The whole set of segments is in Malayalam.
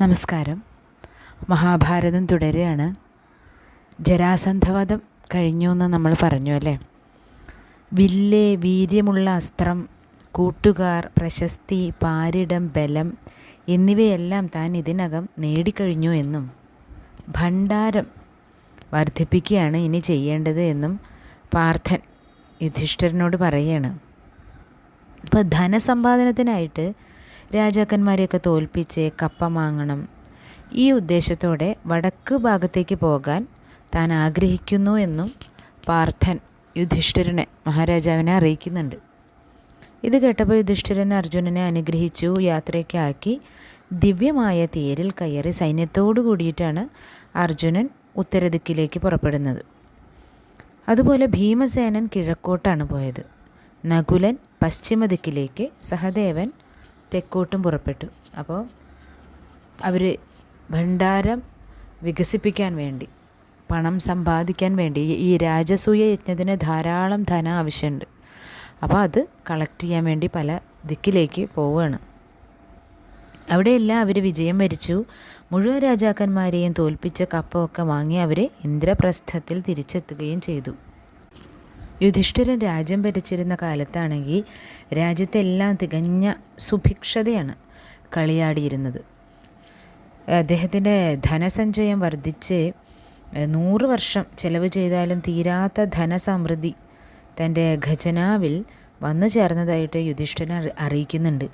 നമസ്കാരം. മഹാഭാരതം തുടരുകയാണ്. ജരാസന്ധവധം കഴിഞ്ഞു എന്ന് നമ്മൾ പറഞ്ഞു അല്ലേ? വില്ലേ വീര്യമുള്ള അസ്ത്രം കൂട്ടുകാർ പ്രശസ്തി പാരിടം ബലം എന്നിവയെല്ലാം താൻ ഇതിനകം നേടിക്കഴിഞ്ഞു എന്നും ഭണ്ഡാരം വർദ്ധിപ്പിക്കുകയാണ് ഇനി ചെയ്യേണ്ടത് എന്നും പാർത്ഥൻ യുധിഷ്ഠിരനോട് പറയുകയാണ്. ഇപ്പോൾ ധനസമ്പാദനത്തിനായിട്ട് രാജാക്കന്മാരെയൊക്കെ തോൽപ്പിച്ച് കപ്പ വാങ്ങണം ഈ ഉദ്ദേശത്തോടെ വടക്ക് ഭാഗത്തേക്ക് പോകാൻ താൻ ആഗ്രഹിക്കുന്നു എന്നും പാർത്ഥൻ യുധിഷ്ഠിരനെ മഹാരാജാവിനെ അറിയിക്കുന്നുണ്ട്. ഇത് കേട്ടപ്പോൾ യുധിഷ്ഠിരൻ അർജുനനെ അനുഗ്രഹിച്ചു യാത്രയ്ക്കാക്കി ദിവ്യമായ തേരിൽ കയറി സൈന്യത്തോടു കൂടിയിട്ടാണ് അർജുനൻ ഉത്തരദിക്കിലേക്ക് പുറപ്പെടുന്നത്. അതുപോലെ ഭീമസേനൻ കിഴക്കോട്ടാണ് പോയത്. നകുലൻ പശ്ചിമ ദിക്കിലേക്ക് സഹദേവൻ തെക്കോട്ടും പുറപ്പെട്ടു. അപ്പോൾ അവർ ഭണ്ഡാരം വികസിപ്പിക്കാൻ വേണ്ടി പണം സമ്പാദിക്കാൻ വേണ്ടി ഈ രാജസൂയ യജ്ഞത്തിന് ധാരാളം ധനം ആവശ്യമുണ്ട്. അപ്പോൾ അത് കളക്ട് ചെയ്യാൻ വേണ്ടി പല ദിക്കിലേക്ക് പോവുകയാണ്. അവിടെയെല്ലാം അവർ വിജയം വരിച്ചു. മുഴുവൻ രാജാക്കന്മാരെയും തോൽപ്പിച്ച കപ്പമൊക്കെ വാങ്ങി അവർ ഇന്ദ്രപ്രസ്ഥത്തിൽ തിരിച്ചെത്തുകയും ചെയ്തു. യുധിഷ്ഠിരൻ രാജ്യം ഭരിച്ചിരുന്ന കാലത്താണെങ്കിൽ രാജ്യത്തെല്ലാം തികഞ്ഞ സുഭിക്ഷതയാണ് കളിയാടിയിരുന്നത്. അദ്ദേഹത്തിന്റെ ധനസഞ്ചയം വർദ്ധിച്ച് നൂറ് വർഷം ചെലവ് ചെയ്താലും തീരാത്ത ധനസമൃദ്ധി തന്റെ ഖജനാവിൽ വന്നു ചേർന്നതായിട്ട് യുധിഷ്ഠിരൻ അറിയിക്കുന്നുണ്ട്.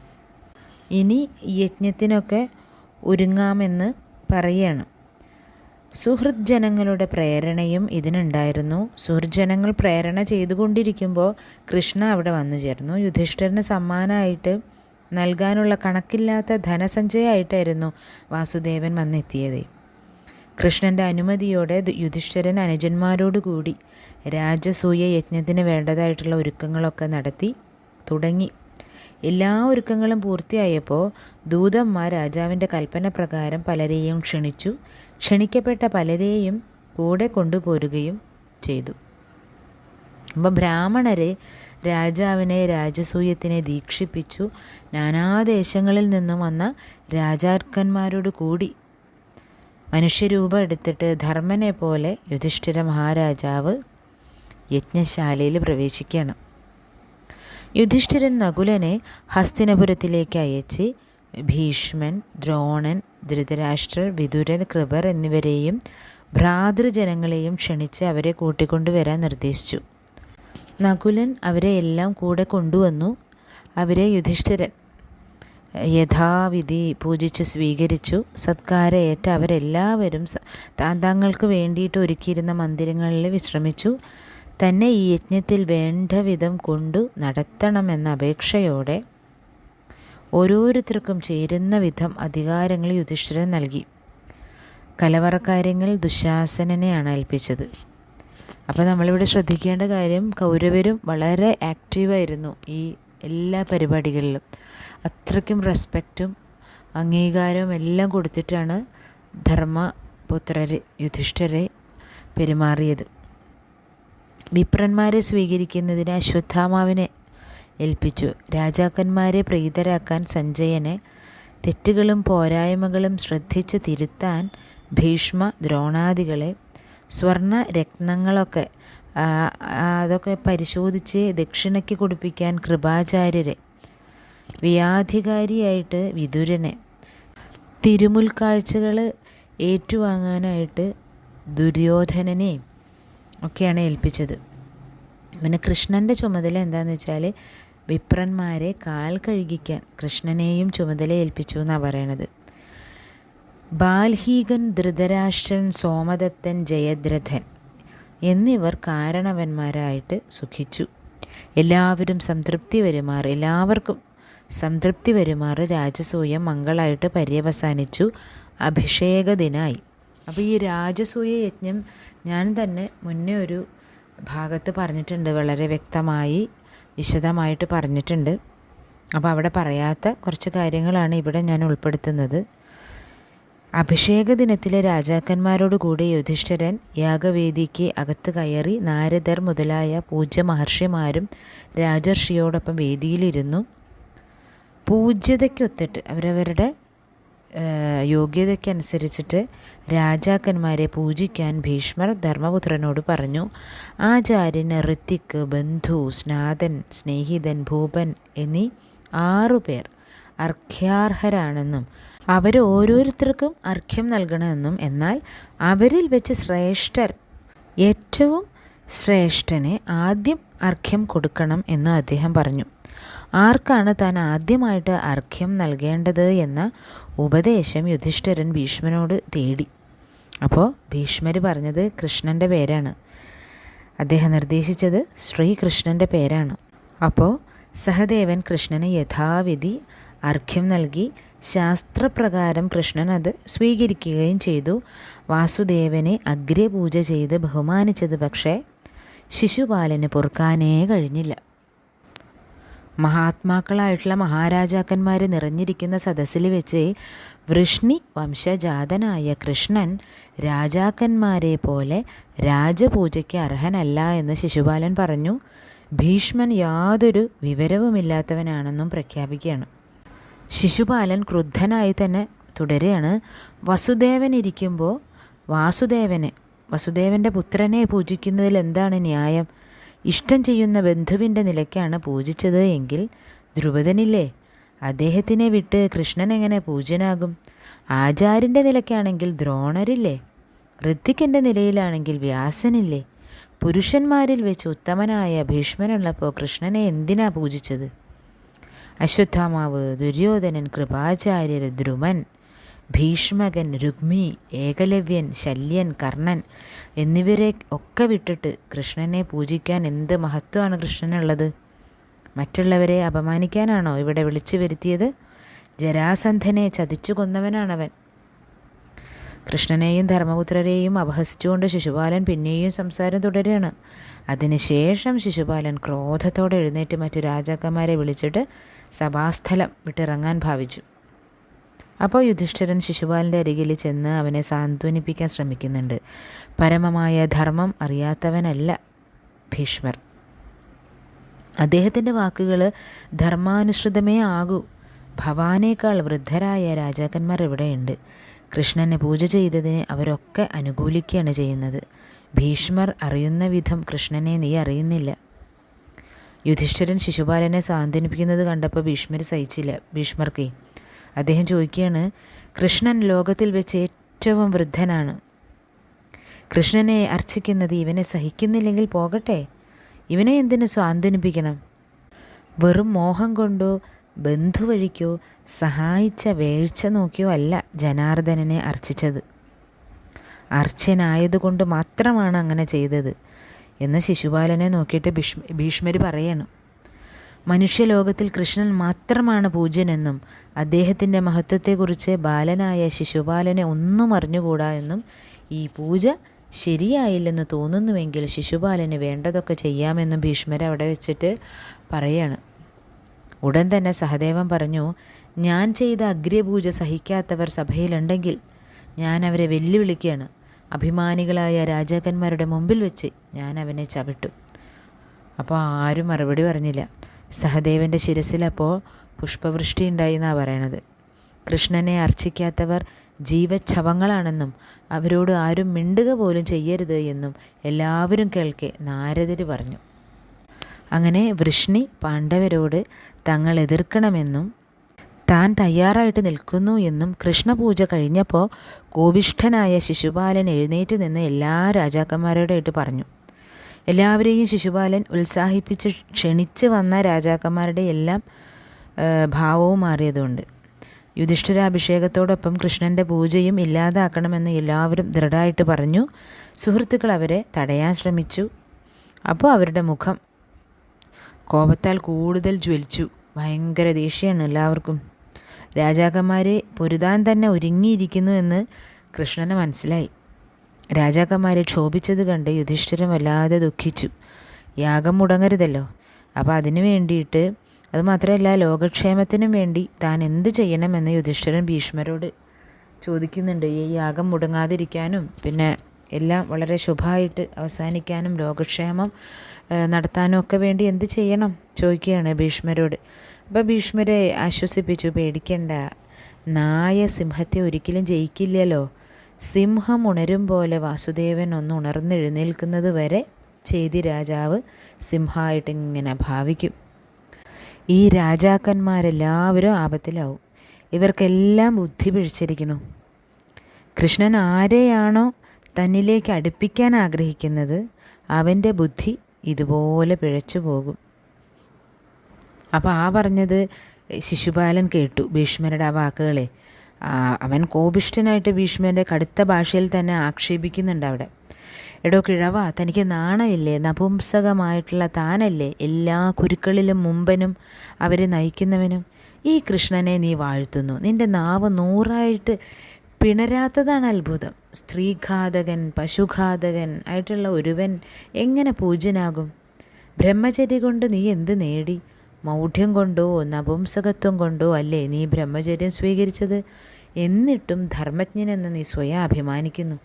ഇനി യജ്ഞത്തിനൊക്കെ ഒരുങ്ങാമെന്ന് പറയുകയാണ്. സുഹൃത് ജനങ്ങളുടെ പ്രേരണയും ഇതിനുണ്ടായിരുന്നു. സുഹൃത് ജനങ്ങൾ പ്രേരണ ചെയ്തുകൊണ്ടിരിക്കുമ്പോൾ കൃഷ്ണ അവിടെ വന്നു ചേർന്നു. യുധിഷ്ഠിരന് സമ്മാനമായിട്ട് നൽകാനുള്ള കണക്കില്ലാത്ത ധനസഞ്ചയമായിട്ടായിരുന്നു വാസുദേവൻ വന്നെത്തിയത്. കൃഷ്ണന്റെ അനുമതിയോടെ യുധിഷ്ഠിരൻ അനുജന്മാരോടുകൂടി രാജസൂയ യജ്ഞത്തിന് വേണ്ടതായിട്ടുള്ള ഒരുക്കങ്ങളൊക്കെ നടത്തി തുടങ്ങി. എല്ലാ ഒരുക്കങ്ങളും പൂർത്തിയായപ്പോൾ ദൂതന്മാർ രാജാവിന്റെ കൽപ്പന പ്രകാരം പലരെയും ക്ഷണിച്ചു. ക്ഷണിക്കപ്പെട്ട പലരെയും കൂടെ കൊണ്ടുപോരുകയും ചെയ്തു. അപ്പോൾ ബ്രാഹ്മണരെ രാജാവിനെ രാജസൂയത്തിനെ ദീക്ഷിപ്പിച്ചു. നാനാദേശങ്ങളിൽ നിന്നും വന്ന രാജാക്കന്മാരോട് കൂടി മനുഷ്യരൂപം എടുത്തിട്ട് ധർമ്മനെ പോലെ യുധിഷ്ഠിര മഹാരാജാവ് യജ്ഞശാലയിൽ പ്രവേശിക്കുകയാണ്. യുധിഷ്ഠിരൻ നകുലനെ ഹസ്തിനപുരത്തിലേക്ക് അയച്ച് ഭീഷ്മൻ ദ്രോണൻ ധൃതരാഷ്ട്രർ വിദുരൻ കൃപർ എന്നിവരെയും ഭ്രാതൃജനങ്ങളെയും ക്ഷണിച്ച് അവരെ കൂട്ടിക്കൊണ്ടുവരാൻ നിർദ്ദേശിച്ചു. നകുലൻ അവരെ എല്ലാം കൂടെ കൊണ്ടുവന്നു. അവരെ യുധിഷ്ഠിരൻ യഥാവിധി പൂജിച്ച് സ്വീകരിച്ചു. സത്കാരയേറ്റ അവരെല്ലാവരും താൻ തങ്ങൾക്ക് വേണ്ടിയിട്ട് ഒരുക്കിയിരുന്ന മന്ദിരങ്ങളിൽ വിശ്രമിച്ചു. തന്നെ ഈ യജ്ഞത്തിൽ വേണ്ട വിധം കൊണ്ടു നടത്തണമെന്ന അപേക്ഷയോടെ ഓരോരുത്തർക്കും ചേരുന്ന വിധം അധികാരങ്ങൾ യുധിഷ്ഠിരൻ നൽകി. കലവറക്കാര്യങ്ങൾ ദുശാസനനെയാണ് ഏൽപ്പിച്ചത്. അപ്പോൾ നമ്മളിവിടെ ശ്രദ്ധിക്കേണ്ട കാര്യം കൗരവരും വളരെ ആക്റ്റീവായിരുന്നു ഈ എല്ലാ പരിപാടികളിലും. അത്രയ്ക്കും റെസ്പെക്റ്റും അംഗീകാരവും എല്ലാം കൊടുത്തിട്ടാണ് ധർമ്മപുത്രരെ യുധിഷ്ഠരെ പെരുമാറിയത്. വിപ്രന്മാരെ സ്വീകരിക്കുന്നതിന് അശ്വത്ഥാമാവിനെ ഏൽപ്പിച്ചു. രാജാക്കന്മാരെ പ്രീതരാക്കാൻ സഞ്ജയനെ തെറ്റുകളും പോരായ്മകളും ശ്രദ്ധിച്ച് തിരുത്താൻ ഭീഷ്മ ദ്രോണാദികളെ സ്വർണ രത്നങ്ങളൊക്കെ അതൊക്കെ പരിശോധിച്ച് ദക്ഷിണയ്ക്ക് കൊടുപ്പിക്കാൻ കൃപാചാര്യരെ വ്യാധികാരിയായിട്ട് വിതുരനെ തിരുമുൽക്കാഴ്ചകൾ ഏറ്റുവാങ്ങാനായിട്ട് ദുര്യോധനനെയും ഒക്കെയാണ് ഏൽപ്പിച്ചത്. പിന്നെ കൃഷ്ണന്റെ ചുമതല എന്താണെന്ന് വെച്ചാൽ വിപ്രന്മാരെ കാൽ കഴുകിക്കാൻ കൃഷ്ണനെയും ചുമതല ഏൽപ്പിച്ചു എന്നാണ് പറയണത്. ബാൽഹീകൻ ധൃതരാഷ്ട്രൻ സോമദത്തൻ ജയദ്രഥൻ എന്നിവർ കാരണവന്മാരായിട്ട് സുഖിച്ചു. എല്ലാവരും സംതൃപ്തി വരുമാറ് എല്ലാവർക്കും സംതൃപ്തി വരുമാറ് രാജസൂയം മംഗളായിട്ട് പര്യവസാനിച്ചു. അഭിഷേക ദിനായി അപ്പോൾ ഈ രാജസൂയ യജ്ഞം ഞാൻ തന്നെ മുന്നേ ഒരു ഭാഗത്ത് പറഞ്ഞിട്ടുണ്ട് വളരെ വ്യക്തമായി വിശദമായിട്ട് പറഞ്ഞിട്ടുണ്ട്. അപ്പോൾ അവിടെ പറയാത്ത കുറച്ച് കാര്യങ്ങളാണ് ഇവിടെ ഞാൻ ഉൾപ്പെടുത്തുന്നത്. അഭിഷേക ദിനത്തിലെ രാജാക്കന്മാരോടുകൂടി യുധിഷ്ഠിരൻ യാഗവേദിക്ക് അകത്ത് കയറി നാരദർ മുതലായ പൂജ്യ മഹർഷിമാരും രാജർഷിയോടൊപ്പം വേദിയിലിരുന്നു. പൂജ്യതയ്ക്കൊത്തിട്ട് അവരവരുടെ യോഗ്യതയ്ക്കനുസരിച്ചിട്ട് രാജാക്കന്മാരെ പൂജിക്കാൻ ഭീഷ്മർ ധർമ്മപുത്രനോട് പറഞ്ഞു ആചാര്യൻ ഋത്തിക്ക് ബന്ധു സ്നാതൻ സ്നേഹിതൻ ഭൂപൻ എന്നീ ആറുപേർ അർഘ്യാർഹരാണെന്നും അവർ ഓരോരുത്തർക്കും അർഘ്യം നൽകണമെന്നും എന്നാൽ അവരിൽ വെച്ച് ശ്രേഷ്ഠർ ഏറ്റവും ശ്രേഷ്ഠനെ ആദ്യം അർഘ്യം കൊടുക്കണം എന്നും അദ്ദേഹം പറഞ്ഞു. ആർക്കാണ് താൻ ആദ്യമായിട്ട് അർഘ്യം നൽകേണ്ടത് എന്ന ഉപദേശം യുധിഷ്ഠിരൻ ഭീഷ്മനോട് തേടി. അപ്പോൾ ഭീഷ്മർ പറഞ്ഞത് കൃഷ്ണന്റെ പേരാണ്. അദ്ദേഹം നിർദ്ദേശിച്ചത് ശ്രീകൃഷ്ണന്റെ പേരാണ്. അപ്പോൾ സഹദേവൻ കൃഷ്ണന് യഥാവിധി അർഘ്യം നൽകി ശാസ്ത്രപ്രകാരം കൃഷ്ണൻ അത് സ്വീകരിക്കുകയും ചെയ്തു. വാസുദേവനെ അഗ്രപൂജ ചെയ്ത് ബഹുമാനിച്ചത് പക്ഷേ ശിശുപാലന് പൊറുക്കാനേ കഴിഞ്ഞില്ല. മഹാത്മാക്കളായിട്ടുള്ള മഹാരാജാക്കന്മാർ നിറഞ്ഞിരിക്കുന്ന സദസ്സിൽ വെച്ച് വൃഷ്ണി വംശജാതനായ കൃഷ്ണൻ രാജാക്കന്മാരെ പോലെ രാജപൂജയ്ക്ക് അർഹനല്ല എന്ന് ശിശുപാലൻ പറഞ്ഞു. ഭീഷ്മൻ യാതൊരു വിവരവുമില്ലാത്തവനാണെന്നും പ്രഖ്യാപിക്കുകയാണ്. ശിശുപാലൻ ക്രുദ്ധനായി തന്നെ തുടരുകയാണ്. വസുദേവൻ ഇരിക്കുമ്പോൾ വാസുദേവനെ വസുദേവന്റെ പുത്രനെ പൂജിക്കുന്നതിൽ എന്താണ് ന്യായം? ഇഷ്ടം ചെയ്യുന്ന ബന്ധുവിന്റെ നിലയ്ക്കാണ് പൂജിച്ചത് എങ്കിൽ ധ്രുപദനില്ലേ അദ്ദേഹത്തിനെ വിട്ട് കൃഷ്ണൻ എങ്ങനെ പൂജ്യനാകും? ആചാര്യന്റെ നിലയ്ക്കാണെങ്കിൽ ദ്രോണരില്ലേ? ഋത്തിക്കന്റെ നിലയിലാണെങ്കിൽ വ്യാസനില്ലേ? പുരുഷന്മാരിൽ വെച്ച് ഉത്തമനായ ഭീഷ്മനുള്ളപ്പോൾ കൃഷ്ണനെ എന്തിനാ പൂജിച്ചത്? അശ്വത്ഥാമാവ് ദുര്യോധനൻ കൃപാചാര്യർ ധ്രുമൻ ഭീഷ്മകൻ രുഗ്മി ഏകലവ്യൻ ശല്യൻ കർണൻ എന്നിവരെ ഒക്കെ വിട്ടിട്ട് കൃഷ്ണനെ പൂജിക്കാൻ എന്ത് മഹത്വമാണ് കൃഷ്ണനുള്ളത്? മറ്റുള്ളവരെ അപമാനിക്കാനാണോ ഇവിടെ വിളിച്ചു വരുത്തിയത്? ജരാസന്ധനെ ചതിച്ചു കൊന്നവനാണവൻ. കൃഷ്ണനെയും ധർമ്മപുത്രരെയും അപഹസിച്ചുകൊണ്ട് ശിശുപാലൻ പിന്നെയും സംസാരം തുടരുകയാണ് അതിനുശേഷം ശിശുപാലൻ ക്രോധത്തോടെ എഴുന്നേറ്റ് മറ്റു രാജാക്കന്മാരെ വിളിച്ചിട്ട് സഭാസ്ഥലം വിട്ടിറങ്ങാൻ ഭാവിച്ചു. അപ്പോൾ യുധിഷ്ഠിരൻ ശിശുപാലന്റെ അരികിൽ ചെന്ന് അവനെ സാന്ത്വനിപ്പിക്കാൻ ശ്രമിക്കുന്നുണ്ട്. പരമമായ ധർമ്മം അറിയാത്തവനല്ല ഭീഷ്മർ. അദ്ദേഹത്തിന്റെ വാക്കുകൾ ധർമാനുസൃതമേ ആകൂ. ഭവാനേക്കാൾ വൃദ്ധരായ രാജാക്കന്മാർ ഇവിടെയുണ്ട്. കൃഷ്ണനെ പൂജ ചെയ്തതിനെ അവരൊക്കെ അനുകൂലിക്കുകയാണ് ചെയ്യുന്നത്. ഭീഷ്മർ അറിയുന്ന വിധം കൃഷ്ണനെ നീ അറിയുന്നില്ല. യുധിഷ്ഠിരൻ ശിശുപാലനെ സാന്ത്വനിപ്പിക്കുന്നത് കണ്ടപ്പോൾ ഭീഷ്മർ സഹിച്ചില്ല. ഭീഷ്മർക്ക് അദ്ദേഹം ചോദിക്കുകയാണ് കൃഷ്ണൻ ലോകത്തിൽ വെച്ച് ഏറ്റവും വൃദ്ധനാണ്. കൃഷ്ണനെ അർച്ചിക്കുന്നത് ഇവനെ സഹിക്കുന്നില്ലെങ്കിൽ പോകട്ടെ? ഇവനെ എന്തിനു സ്വാന്തനിപ്പിക്കണം? വെറും മോഹം കൊണ്ടോ ബന്ധുവഴിക്കോ സഹായിച്ച വേഴ്ച നോക്കിയോ അല്ല ജനാർദ്ദനനെ അർച്ചിച്ചത്. അർച്ചനായതുകൊണ്ട് മാത്രമാണ് അങ്ങനെ ചെയ്തത്. എന്ന് ശിശുപാലനെ നോക്കിയിട്ട് ഭീഷ്മ ഭീഷ്മർ പറയണം. മനുഷ്യലോകത്തിൽ കൃഷ്ണൻ മാത്രമാണ് പൂജ്യനെന്നും അദ്ദേഹത്തിന്റെ മഹത്വത്തെക്കുറിച്ച് ബാലനായ ശിശുപാലനെ ഒന്നും അറിഞ്ഞുകൂടാ എന്നും ഈ പൂജ ശരിയായില്ലെന്ന് തോന്നുന്നുവെങ്കിൽ ശിശുപാലന് വേണ്ടതൊക്കെ ചെയ്യാമെന്നും ഭീഷ്മർ അവിടെ വെച്ചിട്ട് പറയാണ്. ഉടൻ തന്നെ സഹദേവൻ പറഞ്ഞു ഞാൻ ചെയ്ത അഗ്രപൂജ സഹിക്കാത്തവർ സഭയിലുണ്ടെങ്കിൽ ഞാൻ അവരെ വെല്ലുവിളിക്കുകയാണ്. അഭിമാനികളായ രാജാക്കന്മാരുടെ മുമ്പിൽ വെച്ച് ഞാൻ അവനെ ചവിട്ടും. അപ്പോൾ ആരും മറുപടി പറഞ്ഞില്ല. സഹദേവന്റെ ശിരസിലപ്പോൾ പുഷ്പവൃഷ്ടി ഉണ്ടായി എന്നാണ് പറയണത്. കൃഷ്ണനെ അർച്ചിക്കാത്തവർ ജീവച്ഛവങ്ങളാണെന്നും അവരോട് ആരും മിണ്ടുക പോലും ചെയ്യരുത് എന്നും എല്ലാവരും കേൾക്കെ നാരദർ പറഞ്ഞു. അങ്ങനെ വൃഷ്ണി പാണ്ഡവരോട് തങ്ങൾ എതിർക്കണമെന്നും താൻ തയ്യാറായിട്ട് നിൽക്കുന്നു എന്നും കൃഷ്ണപൂജ കഴിഞ്ഞപ്പോൾ കോപിഷ്ഠനായ ശിശുപാലൻ എഴുന്നേറ്റ് നിന്ന് എല്ലാ രാജാക്കന്മാരോടായിട്ട് പറഞ്ഞു. എല്ലാവരെയും ശിശുപാലൻ ഉത്സാഹിപ്പിച്ച് ക്ഷണിച്ച് വന്ന രാജാക്കന്മാരുടെ എല്ലാം ഭാവവും മാറിയതുകൊണ്ട് യുധിഷ്ഠിരാഭിഷേകത്തോടൊപ്പം കൃഷ്ണന്റെ പൂജയും ഇല്ലാതാക്കണമെന്ന് എല്ലാവരും ദൃഢമായിട്ട് പറഞ്ഞു. സുഹൃത്തുക്കൾ അവരെ തടയാൻ ശ്രമിച്ചു. അപ്പോൾ അവരുടെ മുഖം കോപത്താൽ കൂടുതൽ ജ്വലിച്ചു. ഭയങ്കര ദേഷ്യമാണ് എല്ലാവർക്കും. രാജാക്കന്മാരെ പൊരുതാൻ തന്നെ ഒരുങ്ങിയിരിക്കുന്നു എന്ന് കൃഷ്ണന് മനസ്സിലായി. രാജാക്കന്മാരെ ക്ഷോഭിച്ചത് കണ്ട് യുധിഷ്ഠിരൻ വല്ലാതെ ദുഃഖിച്ചു. യാഗം മുടങ്ങരുതല്ലോ. അപ്പോൾ അതിനു വേണ്ടിയിട്ട് അതുമാത്രമല്ല ലോകക്ഷേമത്തിനും വേണ്ടി താൻ എന്ത് ചെയ്യണമെന്ന് യുധിഷ്ഠിരൻ ഭീഷ്മരോട് ചോദിക്കുന്നുണ്ട്. ഈ യാഗം മുടങ്ങാതിരിക്കാനും പിന്നെ എല്ലാം വളരെ ശുഭമായിട്ട് അവസാനിക്കാനും ലോകക്ഷേമം നടത്താനും ഒക്കെ വേണ്ടി എന്ത് ചെയ്യണം? ചോദിക്കുകയാണ് ഭീഷ്മരോട്. അപ്പോൾ ഭീഷ്മരെ ആശ്വസിപ്പിച്ചു പേടിക്കണ്ട. നായ സിംഹത്തെ ഒരിക്കലും ജയിക്കില്ലല്ലോ. സിംഹം ഉണരും പോലെ വാസുദേവൻ ഒന്ന് ഉണർന്നെഴുന്നേൽക്കുന്നത് വരെ ചേതി രാജാവ് സിംഹമായിട്ടിങ്ങനെ ഭാവിക്കും. ഈ രാജാക്കന്മാരെല്ലാവരും ആപത്തിലാവും. ഇവർക്കെല്ലാം ബുദ്ധി പിഴിച്ചിരിക്കുന്നു കൃഷ്ണൻ ആരെയാണോ തന്നിലേക്ക് അടുപ്പിക്കാൻ ആഗ്രഹിക്കുന്നത് അവന്റെ ബുദ്ധി ഇതുപോലെ പിഴച്ചു പോകും. അപ്പോൾ ആ പറഞ്ഞത് ശിശുപാലൻ കേട്ടു ഭീഷ്മരുടെ ആ വാക്കുകളെ. അവൻ കോപിഷ്ഠനായിട്ട് ഭീഷ്മന്റെ കടുത്ത ഭാഷയിൽ തന്നെ ആക്ഷേപിക്കുന്നുണ്ട് അവിടെ. എടോ കിഴവ തനിക്ക് നാണമില്ലേ നപുംസകമായിട്ടുള്ള താനല്ലേ? എല്ലാ കുരുക്കളിലും മുമ്പനും അവരെ നയിക്കുന്നവനും. ഈ കൃഷ്ണനെ നീ വാഴ്ത്തുന്നു. നിന്റെ നാവ് നൂറായിട്ട് പിണരാത്തതാണ് അത്ഭുതം. സ്ത്രീഘാതകൻ പശുഘാതകൻ ആയിട്ടുള്ള ഒരുവൻ എങ്ങനെ പൂജ്യനാകും? ബ്രഹ്മചര്യ കൊണ്ട് നീ എന്ത് നേടി? മൗഢ്യം കൊണ്ടോ നപുംസകത്വം കൊണ്ടോ അല്ലേ നീ ബ്രഹ്മചര്യം സ്വീകരിച്ചത്? എന്നിട്ടും ധർമ്മജ്ഞനെന്ന് നീ സ്വയം അഭിമാനിക്കുന്നു.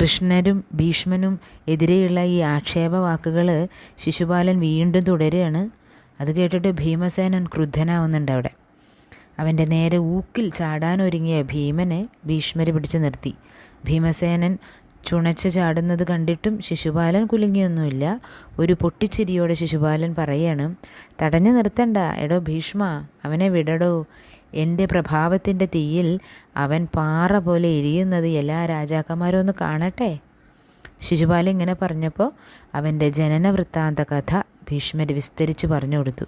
കൃഷ്ണനും ഭീഷ്മനും എതിരെയുള്ള ഈ ആക്ഷേപ വാക്കുകൾ ശിശുപാലൻ വീണ്ടും തുടരുകയാണ്. അത് കേട്ടിട്ട് ഭീമസേനൻ ക്രുദ്ധനാവുന്നുണ്ട് അവിടെ. അവന്റെ നേരെ ഊക്കിൽ ചാടാനൊരുങ്ങിയ ഭീമനെ ഭീഷ്മരെ പിടിച്ചു നിർത്തി. ഭീമസേനൻ ചുണച്ച് ചാടുന്നത് കണ്ടിട്ടും ശിശുപാലൻ കുലുങ്ങിയൊന്നുമില്ല. ഒരു പൊട്ടിച്ചിരിയോടെ ശിശുപാലൻ പറയാണ് തടഞ്ഞു നിർത്തണ്ട. എടോ ഭീഷ്മ അവനെ വിടടോ. എന്റെ പ്രഭാവത്തിന്റെ തീയിൽ അവൻ പാറ പോലെ എരിയുന്നത് എല്ലാ രാജാക്കന്മാരും ഒന്ന് കാണട്ടെ? ശിശുപാലൻ ഇങ്ങനെ പറഞ്ഞപ്പോൾ അവന്റെ ജനന വൃത്താന്ത കഥ ഭീഷ്മർ വിസ്തരിച്ച് പറഞ്ഞു കൊടുത്തു.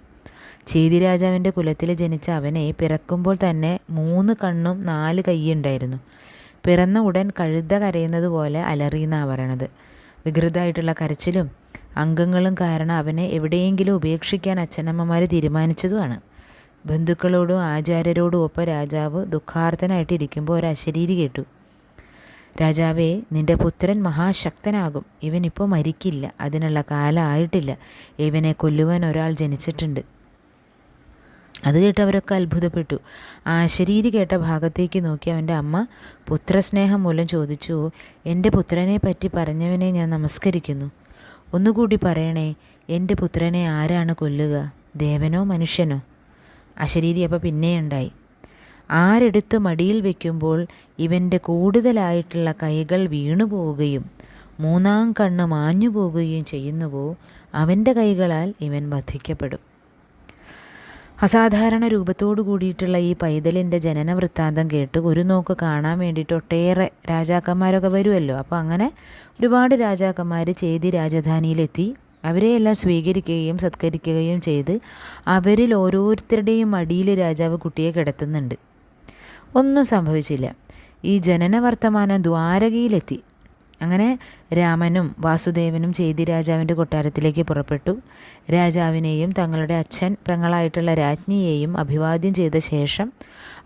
ചേതിരാജാവിന്റെ കുലത്തിൽ ജനിച്ച അവനെ പിറക്കുമ്പോൾ തന്നെ മൂന്ന് കണ്ണും നാല് കൈയുണ്ടായിരുന്നു. പിറന്ന ഉടൻ കഴുത കരയുന്നത് പോലെ അലറിയെന്നാണ് പറയണത്. വികൃതമായിട്ടുള്ള കരച്ചിലും അംഗങ്ങളും കാരണം അവനെ എവിടെയെങ്കിലും ഉപേക്ഷിക്കാൻ അച്ഛനമ്മമാർ തീരുമാനിച്ചതുമാണ്. ബന്ധുക്കളോടും ആചാര്യരോടും ഒപ്പം രാജാവ് ദുഃഖാർത്ഥനായിട്ടിരിക്കുമ്പോൾ ഒരു അശരീരി കേട്ടു. രാജാവേ നിന്റെ പുത്രൻ മഹാശക്തനാകും. ഇവനിപ്പോൾ മരിക്കില്ല. അതിനുള്ള കാലമായിട്ടില്ല ഇവനെ കൊല്ലുവാൻ ഒരാൾ ജനിച്ചിട്ടുണ്ട്. അത് കേട്ട് അവരൊക്കെ അത്ഭുതപ്പെട്ടു. ആശരീരി കേട്ട ഭാഗത്തേക്ക് നോക്കി അവന്റെ അമ്മ പുത്രസ്നേഹം മൂലം ചോദിച്ചു എന്റെ പുത്രനെ പറ്റി പറഞ്ഞവനെ ഞാൻ നമസ്കരിക്കുന്നു. ഒന്നുകൂടി പറയണേ എന്റെ പുത്രനെ ആരാണ് കൊല്ലുക ദേവനോ മനുഷ്യനോ? അശരീരി അപ്പോൾ പിന്നെയുണ്ടായി ആരെടുത്ത് മടിയിൽ വയ്ക്കുമ്പോൾ ഇവന്റെ കൂടുതലായിട്ടുള്ള കൈകൾ വീണു പോവുകയും മൂന്നാം കണ്ണ് മാഞ്ഞു പോവുകയും ചെയ്യുന്നുവോ അവന്റെ കൈകളാൽ ഇവൻ വധിക്കപ്പെടും. അസാധാരണ രൂപത്തോടു കൂടിയിട്ടുള്ള ഈ പൈതലിന്റെ ജനന വൃത്താന്തം കേട്ട് ഒരു നോക്ക് കാണാൻ വേണ്ടിയിട്ട് ഒട്ടേറെ രാജാക്കന്മാരൊക്കെ വരുമല്ലോ അപ്പോൾ അങ്ങനെ ഒരുപാട് രാജാക്കന്മാർ ചേതി രാജധാനിയിലെത്തി. അവരെയെല്ലാം സ്വീകരിക്കുകയും സത്കരിക്കുകയും ചെയ്ത് അവരിൽ ഓരോരുത്തരുടെയും മടിയിൽ രാജാവ് കുട്ടിയെ കിടത്തുന്നുണ്ട്. ഒന്നും സംഭവിച്ചില്ല. ഈ ജനന വർത്തമാനം ദ്വാരകയിലെത്തി. അങ്ങനെ രാമനും വാസുദേവനും ചേതി രാജാവിന്റെ കൊട്ടാരത്തിലേക്ക് പുറപ്പെട്ടു. രാജാവിനെയും തങ്ങളുടെ അച്ഛൻ പെങ്ങളായിട്ടുള്ള രാജ്ഞിയെയും അഭിവാദ്യം ചെയ്ത ശേഷം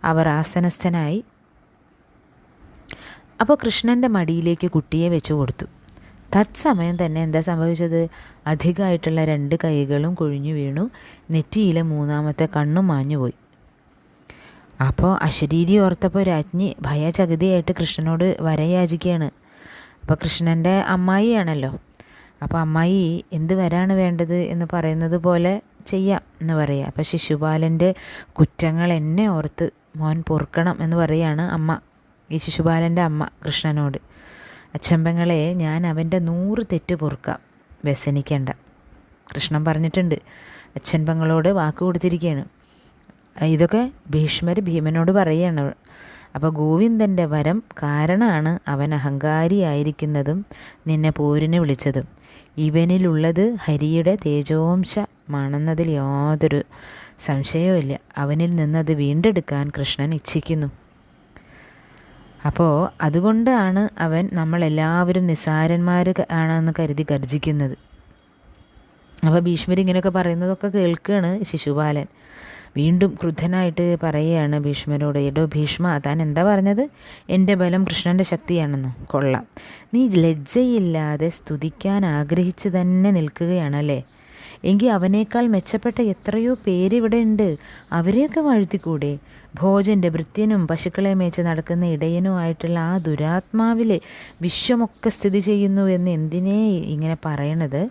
അവർ ആസനസ്ഥനായി. അപ്പോൾ കൃഷ്ണന്റെ മടിയിലേക്ക് കുട്ടിയെ വെച്ചു കൊടുത്തു. തത്സമയം തന്നെ എന്താ സംഭവിച്ചത്? അധികമായിട്ടുള്ള രണ്ട് കൈകളും കൊഴിഞ്ഞു വീണു. നെറ്റിയിലെ മൂന്നാമത്തെ കണ്ണും മാഞ്ഞുപോയി അപ്പോൾ അശരീരി ഓർത്തപ്പോൾ രാജ്ഞി ഭയചകിതയായിട്ട് കൃഷ്ണനോട് വരയാചിക്കുകയാണ്. അപ്പോൾ കൃഷ്ണന്റെ അമ്മായിയാണല്ലോ. അപ്പോൾ അമ്മായി എന്ത് വരാണ് വേണ്ടത് എന്ന് പറയുന്നത് പോലെ ചെയ്യാം എന്ന് പറയുക അപ്പോൾ ശിശുപാലന്റെ കുറ്റങ്ങൾ എന്നെ ഓർത്ത് മോൻ പൊറുക്കണം എന്ന് പറയുകയാണ് അമ്മ ഈ ശിശുപാലന്റെ അമ്മ കൃഷ്ണനോട്. അച്ഛമ്പങ്ങളെ ഞാൻ അവന്റെ നൂറ് തെറ്റ് പൊറുക്കാം വ്യസനിക്കേണ്ട. കൃഷ്ണൻ പറഞ്ഞിട്ടുണ്ട് അച്ഛൻ പെങ്ങളോട് വാക്ക് കൊടുത്തിരിക്കുകയാണ് ഇതൊക്കെ ഭീഷ്മർ ഭീമനോട് പറയുകയാണ് അപ്പോൾ ഗോവിന്ദന്റെ വരം കാരണമാണ് അവൻ അഹങ്കാരിയായിരിക്കുന്നതും നിന്നെ പോരിനെ വിളിച്ചതും. ഇവനിലുള്ളത് ഹരിയുടെ തേജോംശമാണെന്നതിൽ യാതൊരു സംശയവുമില്ല അവനിൽ നിന്നത് വീണ്ടെടുക്കാൻ കൃഷ്ണൻ ഇച്ഛിക്കുന്നു. അപ്പോൾ അതുകൊണ്ടാണ് അവൻ നമ്മളെല്ലാവരും നിസ്സാരന്മാർ ആണെന്ന് കരുതി ഗർജിക്കുന്നത്. അപ്പോൾ ഭീഷ്മർ ഇങ്ങനെയൊക്കെ പറയുന്നതൊക്കെ കേൾക്കുകയാണ് ശിശുപാലൻ. വീണ്ടും ക്രുദ്ധനായിട്ട് പറയുകയാണ് ഭീഷ്മരോട് എടോ ഭീഷ്മ താൻ എന്താ പറഞ്ഞത്? എന്റെ ബലം കൃഷ്ണന്റെ ശക്തിയാണെന്നോ. കൊള്ളാം. നീ ലജ്ജയില്ലാതെ സ്തുതിക്കാൻ ആഗ്രഹിച്ച് തന്നെ നിൽക്കുകയാണല്ലേ? എങ്കിൽ അവനേക്കാൾ മെച്ചപ്പെട്ട എത്രയോ പേരിവിടെ ഉണ്ട്. അവരെയൊക്കെ വാഴ്ത്തിക്കൂടെ? ഭോജന്റെ ഭൃത്യനും പശുക്കളെ മേച്ച് നടക്കുന്ന ഇടയനും ആയിട്ടുള്ള ആ ദുരാത്മാവിലെ വിശ്വമൊക്കെ സ്ഥിതി ചെയ്യുന്നു എന്ന് എന്തിനേ ഇങ്ങനെ പറയണത്?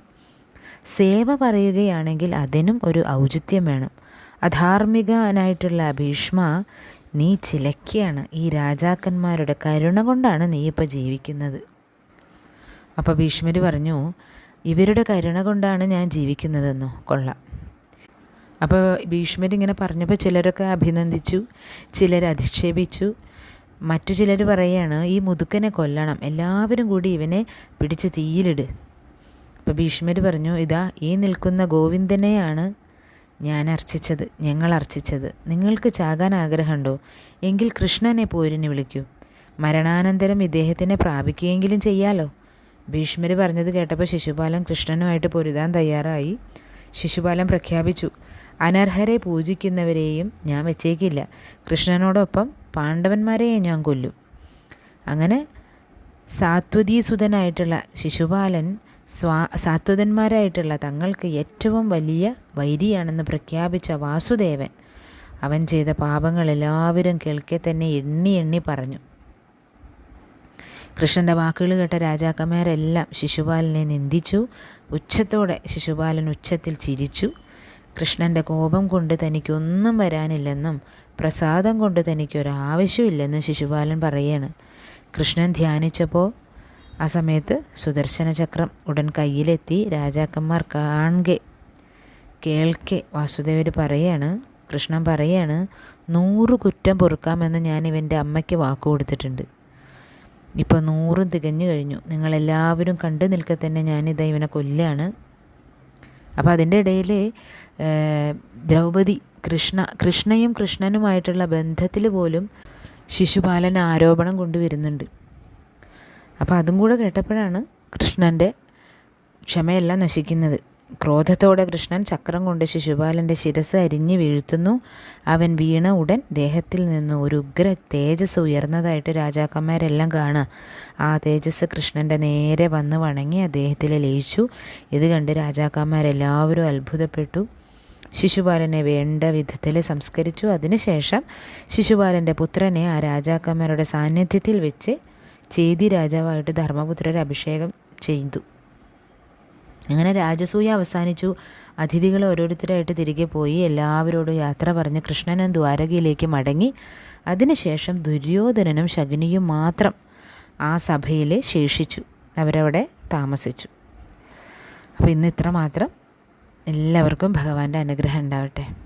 സേവ പറയുകയാണെങ്കിൽ അതിനും ഒരു ഔചിത്യം വേണം. അധാർമികനായിട്ടുള്ള ഭീഷ്മ നീ ചിലക്കിയാണ്. ഈ രാജാക്കന്മാരുടെ കരുണ കൊണ്ടാണ് നീ ഇപ്പോൾ ജീവിക്കുന്നത്. അപ്പോൾ ഭീഷ്മർ പറഞ്ഞു ഇവരുടെ കരുണ കൊണ്ടാണ് ഞാൻ ജീവിക്കുന്നതെന്നോ? കൊള്ളാം. അപ്പോൾ ഭീഷ്മർ ഇങ്ങനെ പറഞ്ഞപ്പോൾ ചിലരൊക്കെ അഭിനന്ദിച്ചു ചിലർ അധിക്ഷേപിച്ചു. മറ്റു ചിലർ പറയുകയാണ് ഈ മുതുക്കനെ കൊല്ലണം. എല്ലാവരും കൂടി ഇവനെ പിടിച്ച് തീയിലിട്. അപ്പോൾ ഭീഷ്മർ പറഞ്ഞു ഇതാ ഈ നിൽക്കുന്ന ഗോവിന്ദനെയാണ് ഞാൻ അർച്ചിച്ചത് ഞങ്ങൾ അർച്ചിച്ചത് നിങ്ങൾക്ക് ചാകാൻ ആഗ്രഹമുണ്ടോ? എങ്കിൽ കൃഷ്ണനെ പോരിന് വിളിക്കൂ. മരണാനന്തരം ഇദ്ദേഹത്തിനെ പ്രാപിക്കുകയെങ്കിലും ചെയ്യാലോ? ഭീഷ്മർ പറഞ്ഞത് കേട്ടപ്പോൾ ശിശുപാലൻ കൃഷ്ണനുമായിട്ട് പൊരുതാൻ തയ്യാറായി. ശിശുപാലൻ പ്രഖ്യാപിച്ചു അനർഹരെ പൂജിക്കുന്നവരെയും ഞാൻ വെച്ചേക്കില്ല. കൃഷ്ണനോടൊപ്പം പാണ്ഡവന്മാരെയും ഞാൻ കൊല്ലും. അങ്ങനെ സാത്വതീസുതനായിട്ടുള്ള ശിശുപാലൻ സ്വാ സാത്വതന്മാരായിട്ടുള്ള തങ്ങൾക്ക് ഏറ്റവും വലിയ വൈരിയാണെന്ന് പ്രഖ്യാപിച്ച വാസുദേവൻ അവൻ ചെയ്ത പാപങ്ങൾ എല്ലാവരും കേൾക്കെ തന്നെ എണ്ണി എണ്ണി പറഞ്ഞു. കൃഷ്ണന്റെ വാക്കുകൾ കേട്ട രാജാക്കന്മാരെല്ലാം ശിശുപാലനെ നിന്ദിച്ചു. ഉച്ചത്തോടെ ശിശുപാലൻ ഉച്ചത്തിൽ ചിരിച്ചു. കൃഷ്ണന്റെ കോപം കൊണ്ട് തനിക്കൊന്നും വരാനില്ലെന്നും പ്രസാദം കൊണ്ട് തനിക്കൊരാവശ്യമില്ലെന്നും ശിശുപാലൻ പറയാണ്. കൃഷ്ണൻ ധ്യാനിച്ചപ്പോൾ ആ സമയത്ത് സുദർശന ചക്രം ഉടൻ കയ്യിലെത്തി രാജാക്കന്മാർ കാണെ കേൾക്കെ. വാസുദേവർ പറയാണ് കൃഷ്ണൻ പറയാണ് നൂറ് കുറ്റം പൊറുക്കാമെന്ന് ഞാൻ ഇവന്റെ അമ്മയ്ക്ക് വാക്ക് കൊടുത്തിട്ടുണ്ട്. ഇപ്പോൾ നൂറും തികഞ്ഞു കഴിഞ്ഞു. നിങ്ങളെല്ലാവരും കണ്ടു നിൽക്കെ തന്നെ ഞാനിതാ ഇവനെ കൊല്ലാണ്. അപ്പോൾ അതിന്റെ ഇടയിൽ ദ്രൗപദി കൃഷ്ണ കൃഷ്ണയും കൃഷ്ണനുമായിട്ടുള്ള ബന്ധത്തിൽ പോലും ശിശുപാലൻ ആരോപണം കൊണ്ടുവരുന്നുണ്ട്. അപ്പോൾ അതും കൂടെ കേട്ടപ്പോഴാണ് കൃഷ്ണന്റെ ക്ഷമയെല്ലാം നശിക്കുന്നത്. ക്രോധത്തോടെ കൃഷ്ണൻ ചക്രം കൊണ്ട് ശിശുപാലന്റെ ശിരസ് അരിഞ്ഞു വീഴ്ത്തുന്നു. അവൻ വീണ ഉടൻ ദേഹത്തിൽ നിന്ന് ഒരു ഉഗ്ര തേജസ് ഉയർന്നതായിട്ട് രാജാക്കന്മാരെല്ലാം കാണുക. ആ തേജസ് കൃഷ്ണന്റെ നേരെ വന്ന് വണങ്ങി അദ്ദേഹത്തിൽ ലയിച്ചു. ഇത് കണ്ട് രാജാക്കന്മാരെല്ലാവരും അത്ഭുതപ്പെട്ടു. ശിശുപാലനെ വേണ്ട വിധത്തിൽ സംസ്കരിച്ചു. അതിനുശേഷം ശിശുപാലന്റെ പുത്രനെ ആ രാജാക്കന്മാരുടെ സാന്നിധ്യത്തിൽ വെച്ച് ചേതി രാജാവായിട്ട് ധർമ്മപുത്രർ അഭിഷേകം ചെയ്തു. അങ്ങനെ രാജസൂയ അവസാനിച്ചു. അതിഥികൾ ഓരോരുത്തരായിട്ട് തിരികെ പോയി. എല്ലാവരോടും യാത്ര പറഞ്ഞ് കൃഷ്ണനും ദ്വാരകയിലേക്ക് മടങ്ങി. അതിനുശേഷം ദുര്യോധനനും ശകുനിയും മാത്രം ആ സഭയിൽ ശേഷിച്ചു. അവരവിടെ താമസിച്ചു. അപ്പോൾ ഇന്ന് ഇത്ര മാത്രം എല്ലാവർക്കും ഭഗവാന്റെ അനുഗ്രഹം ഉണ്ടാവട്ടെ.